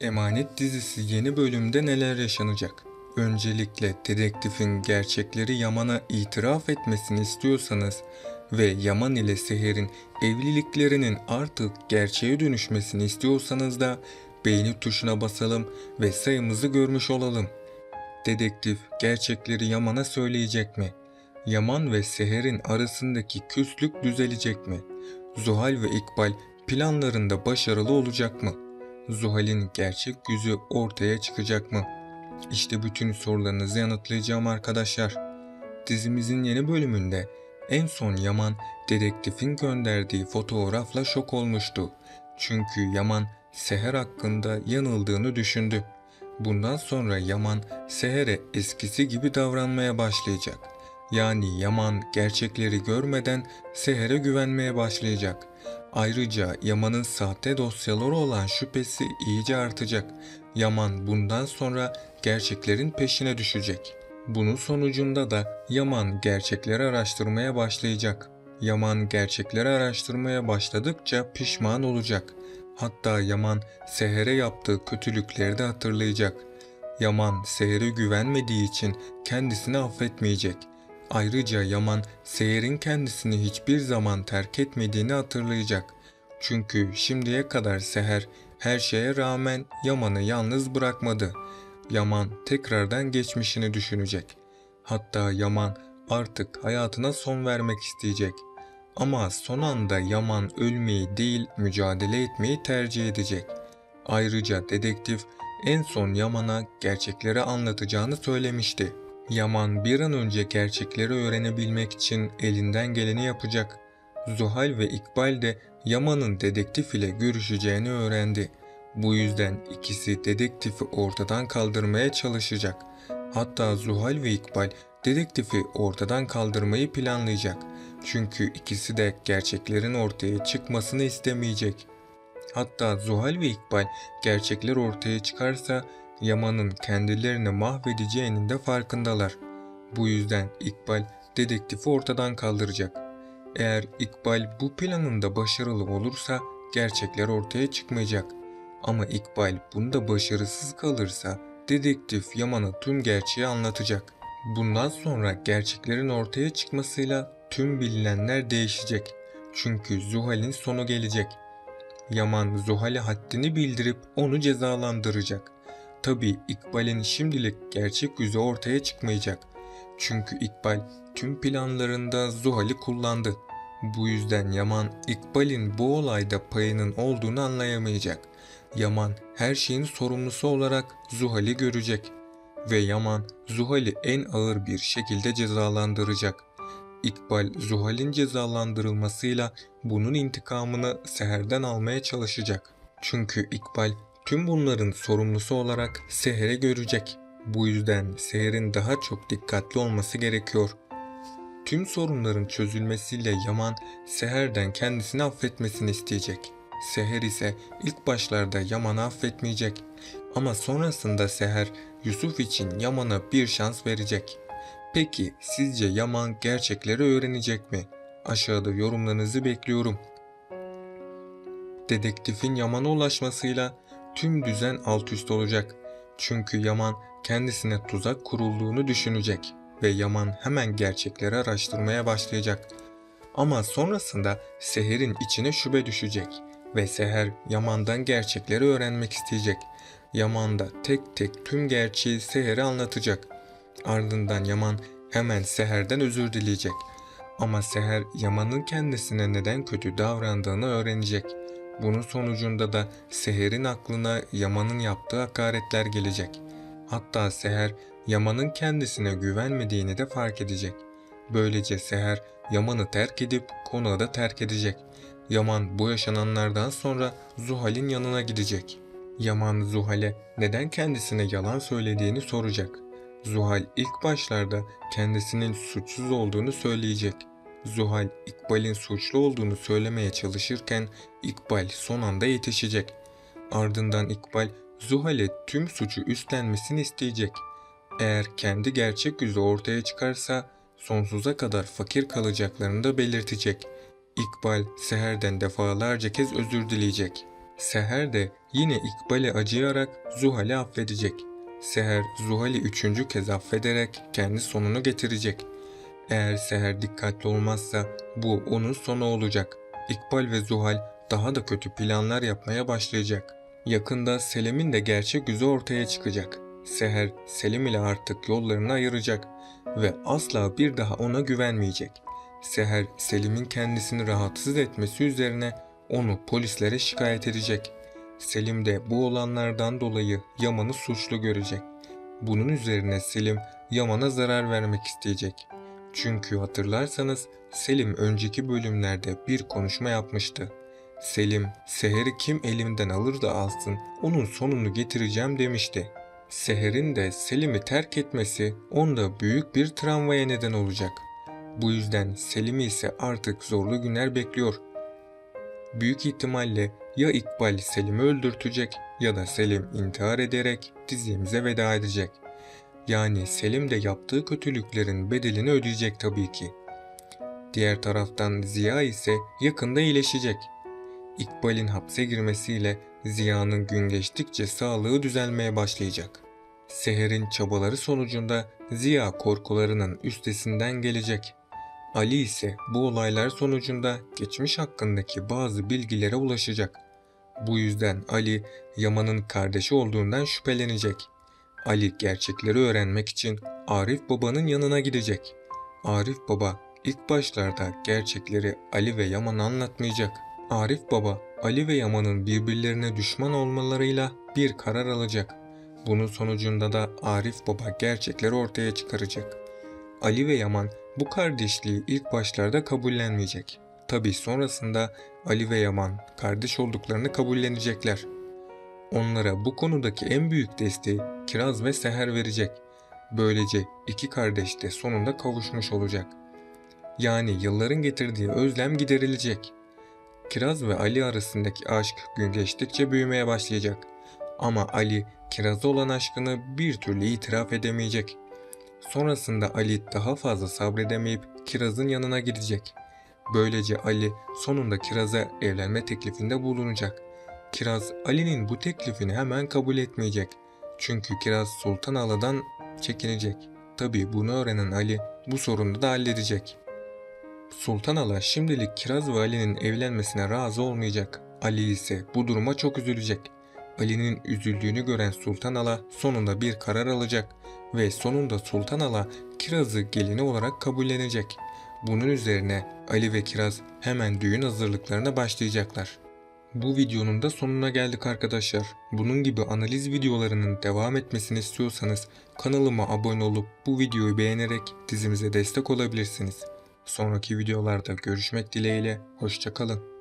Emanet dizisi yeni bölümde neler yaşanacak? Öncelikle dedektifin gerçekleri Yaman'a itiraf etmesini istiyorsanız ve Yaman ile Seher'in evliliklerinin artık gerçeğe dönüşmesini istiyorsanız da beğeni tuşuna basalım ve sayımızı görmüş olalım. Dedektif gerçekleri Yaman'a söyleyecek mi? Yaman ve Seher'in arasındaki küslük düzelecek mi? Zuhal ve İkbal planlarında başarılı olacak mı? Zuhal'in gerçek yüzü ortaya çıkacak mı? İşte bütün sorularınızı yanıtlayacağım arkadaşlar. Dizimizin yeni bölümünde en son Yaman dedektifin gönderdiği fotoğrafla şok olmuştu. Çünkü Yaman Seher hakkında yanıldığını düşündü. Bundan sonra Yaman Seher'e eskisi gibi davranmaya başlayacak. Yani Yaman gerçekleri görmeden Seher'e güvenmeye başlayacak. Ayrıca Yaman'ın sahte dosyaları olan şüphesi iyice artacak. Yaman bundan sonra gerçeklerin peşine düşecek. Bunun sonucunda da Yaman gerçekleri araştırmaya başlayacak. Yaman gerçekleri araştırmaya başladıkça pişman olacak. Hatta Yaman Seher'e yaptığı kötülükleri de hatırlayacak. Yaman Seher'e güvenmediği için kendisini affetmeyecek. Ayrıca Yaman Seher'in kendisini hiçbir zaman terk etmediğini hatırlayacak. Çünkü şimdiye kadar Seher her şeye rağmen Yaman'ı yalnız bırakmadı. Yaman tekrardan geçmişini düşünecek. Hatta Yaman artık hayatına son vermek isteyecek. Ama son anda Yaman ölmeyi değil mücadele etmeyi tercih edecek. Ayrıca dedektif en son Yaman'a gerçekleri anlatacağını söylemişti. Yaman bir an önce gerçekleri öğrenebilmek için elinden geleni yapacak. Zuhal ve İkbal de Yaman'ın dedektif ile görüşeceğini öğrendi. Bu yüzden ikisi dedektifi ortadan kaldırmaya çalışacak. Hatta Zuhal ve İkbal dedektifi ortadan kaldırmayı planlayacak. Çünkü ikisi de gerçeklerin ortaya çıkmasını istemeyecek. Hatta Zuhal ve İkbal gerçekler ortaya çıkarsa Yaman'ın kendilerini mahvedeceğinin de farkındalar. Bu yüzden İkbal dedektifi ortadan kaldıracak. Eğer İkbal bu planında başarılı olursa gerçekler ortaya çıkmayacak. Ama İkbal bunda başarısız kalırsa dedektif Yaman'a tüm gerçeği anlatacak. Bundan sonra gerçeklerin ortaya çıkmasıyla tüm bilinenler değişecek. Çünkü Zuhal'in sonu gelecek. Yaman Zuhal'e haddini bildirip onu cezalandıracak. Tabi İkbal'in şimdilik gerçek yüzü ortaya çıkmayacak. Çünkü İkbal tüm planlarında Zuhal'i kullandı. Bu yüzden Yaman İkbal'in bu olayda payının olduğunu anlayamayacak. Yaman her şeyin sorumlusu olarak Zuhal'i görecek. Ve Yaman Zuhal'i en ağır bir şekilde cezalandıracak. İkbal Zuhal'in cezalandırılmasıyla bunun intikamını Seher'den almaya çalışacak. Çünkü İkbal tüm bunların sorumlusu olarak Seher'i görecek. Bu yüzden Seher'in daha çok dikkatli olması gerekiyor. Tüm sorunların çözülmesiyle Yaman Seher'den kendisini affetmesini isteyecek. Seher ise ilk başlarda Yaman'ı affetmeyecek. Ama sonrasında Seher Yusuf için Yaman'a bir şans verecek. Peki sizce Yaman gerçekleri öğrenecek mi? Aşağıda yorumlarınızı bekliyorum. Dedektifin Yaman'a ulaşmasıyla tüm düzen alt üst olacak. Çünkü Yaman kendisine tuzak kurulduğunu düşünecek ve Yaman hemen gerçekleri araştırmaya başlayacak. Ama sonrasında Seher'in içine şüphe düşecek ve Seher Yaman'dan gerçekleri öğrenmek isteyecek. Yaman da tek tek tüm gerçeği Seher'e anlatacak. Ardından Yaman hemen Seher'den özür dileyecek. Ama Seher Yaman'ın kendisine neden kötü davrandığını öğrenecek. Bunun sonucunda da Seher'in aklına Yaman'ın yaptığı hakaretler gelecek. Hatta Seher Yaman'ın kendisine güvenmediğini de fark edecek. Böylece Seher Yaman'ı terk edip konağı da terk edecek. Yaman bu yaşananlardan sonra Zuhal'in yanına gidecek. Yaman Zuhal'e neden kendisine yalan söylediğini soracak. Zuhal ilk başlarda kendisinin suçsuz olduğunu söyleyecek. Zuhal İkbal'in suçlu olduğunu söylemeye çalışırken İkbal son anda yetişecek. Ardından İkbal Zuhal'e tüm suçu üstlenmesini isteyecek. Eğer kendi gerçek yüzü ortaya çıkarsa sonsuza kadar fakir kalacaklarını da belirtecek. İkbal Seher'den defalarca kez özür dileyecek. Seher de yine İkbal'e acıyarak Zuhal'i affedecek. Seher Zuhal'i üçüncü kez affederek kendi sonunu getirecek. Eğer Seher dikkatli olmazsa bu onun sonu olacak. İkbal ve Zuhal daha da kötü planlar yapmaya başlayacak. Yakında Selim'in de gerçek yüzü ortaya çıkacak. Seher Selim ile artık yollarını ayıracak ve asla bir daha ona güvenmeyecek. Seher Selim'in kendisini rahatsız etmesi üzerine onu polislere şikayet edecek. Selim de bu olanlardan dolayı Yaman'ı suçlu görecek. Bunun üzerine Selim Yaman'a zarar vermek isteyecek. Çünkü hatırlarsanız Selim önceki bölümlerde bir konuşma yapmıştı. Selim, Seher'i kim elimden alır da alsın, onun sonunu getireceğim demişti. Seher'in de Selim'i terk etmesi onda büyük bir travmaya neden olacak. Bu yüzden Selim'i ise artık zorlu günler bekliyor. Büyük ihtimalle ya İkbal Selim'i öldürtecek ya da Selim intihar ederek dizimize veda edecek. Yani Selim de yaptığı kötülüklerin bedelini ödeyecek tabii ki. Diğer taraftan Ziya ise yakında iyileşecek. İkbal'in hapse girmesiyle Ziya'nın gün geçtikçe sağlığı düzelmeye başlayacak. Seher'in çabaları sonucunda Ziya korkularının üstesinden gelecek. Ali ise bu olaylar sonucunda geçmiş hakkındaki bazı bilgilere ulaşacak. Bu yüzden Ali Yaman'ın kardeşi olduğundan şüphelenecek. Ali gerçekleri öğrenmek için Arif babanın yanına gidecek. Arif baba ilk başlarda gerçekleri Ali ve Yaman'a anlatmayacak. Arif baba Ali ve Yaman'ın birbirlerine düşman olmalarıyla bir karar alacak. Bunun sonucunda da Arif baba gerçekleri ortaya çıkaracak. Ali ve Yaman bu kardeşliği ilk başlarda kabullenmeyecek. Tabi sonrasında Ali ve Yaman kardeş olduklarını kabullenecekler. Onlara bu konudaki en büyük desteği Kiraz ve Seher verecek. Böylece iki kardeş de sonunda kavuşmuş olacak. Yani yılların getirdiği özlem giderilecek. Kiraz ve Ali arasındaki aşk gün geçtikçe büyümeye başlayacak. Ama Ali Kiraz'a olan aşkını bir türlü itiraf edemeyecek. Sonrasında Ali daha fazla sabredemeyip Kiraz'ın yanına gidecek. Böylece Ali sonunda Kiraz'a evlenme teklifinde bulunacak. Kiraz Ali'nin bu teklifini hemen kabul etmeyecek. Çünkü Kiraz Sultan Ala'dan çekinecek. Tabi bunu öğrenen Ali bu sorunu da halledecek. Sultan Ala şimdilik Kiraz ve Ali'nin evlenmesine razı olmayacak. Ali ise bu duruma çok üzülecek. Ali'nin üzüldüğünü gören Sultan Ala sonunda bir karar alacak ve sonunda Sultan Ala Kiraz'ı gelini olarak kabullenecek. Bunun üzerine Ali ve Kiraz hemen düğün hazırlıklarına başlayacaklar. Bu videonun da sonuna geldik arkadaşlar. Bunun gibi analiz videolarının devam etmesini istiyorsanız kanalıma abone olup bu videoyu beğenerek dizimize destek olabilirsiniz. Sonraki videolarda görüşmek dileğiyle, hoşçakalın.